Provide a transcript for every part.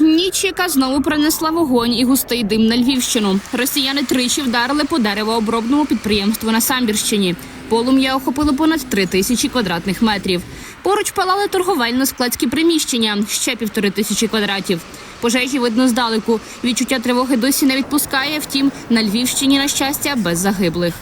Ніч, яка знову принесла вогонь і густий дим на Львівщину. Росіяни тричі вдарили по деревообробному підприємству на Самбірщині. Полум'я охопило понад три тисячі квадратних метрів. Поруч палали торговельно-складські приміщення ще півтори тисячі квадратів. Пожежі видно здалеку. Відчуття тривоги досі не відпускає. Втім, на Львівщині, на щастя, без загиблих.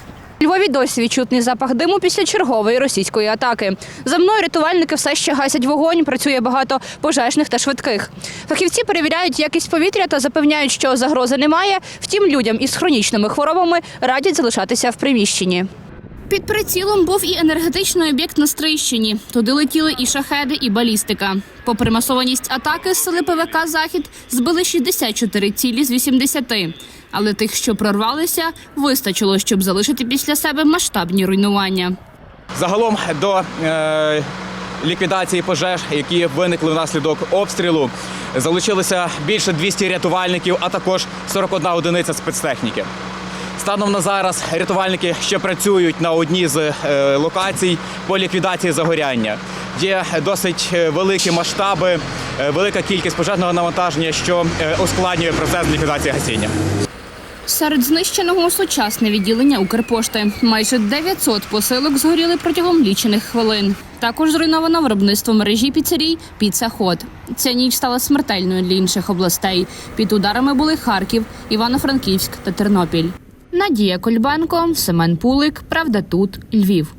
Львові досі відчутний запах диму після чергової російської атаки. За мною рятувальники все ще гасять вогонь. Працює багато пожежних та швидких. Фахівці перевіряють якість повітря та запевняють, що загрози немає. Втім, людям із хронічними хворобами радять залишатися в приміщенні. Під прицілом був і енергетичний об'єкт на Стрийщині. Туди летіли і шахеди, і балістика. Попри масованість атаки, сили ПВК Захід збили 64 цілі з 80. Але тих, що прорвалися, вистачило, щоб залишити після себе масштабні руйнування. Загалом до е, ліквідації пожеж, які виникли внаслідок обстрілу, залучилося більше 200 рятувальників, а також 41 одиниця спецтехніки. Станом на зараз рятувальники ще працюють на одній з е, локацій по ліквідації загоряння. Є досить е, великі масштаби, е, велика кількість пожежного навантаження, що ускладнює процес ліквідації гасіння. Серед знищеного сучасне відділення Укрпошти. Майже 900 посилок згоріли протягом лічених хвилин. Також зруйновано виробництво мережі піцерій «Піца Хот». Ця ніч стала смертельною для інших областей. Під ударами були Харків, Івано-Франківськ та Тернопіль. Надія Кольбенко, Семен Пулик. Правда тут Львів.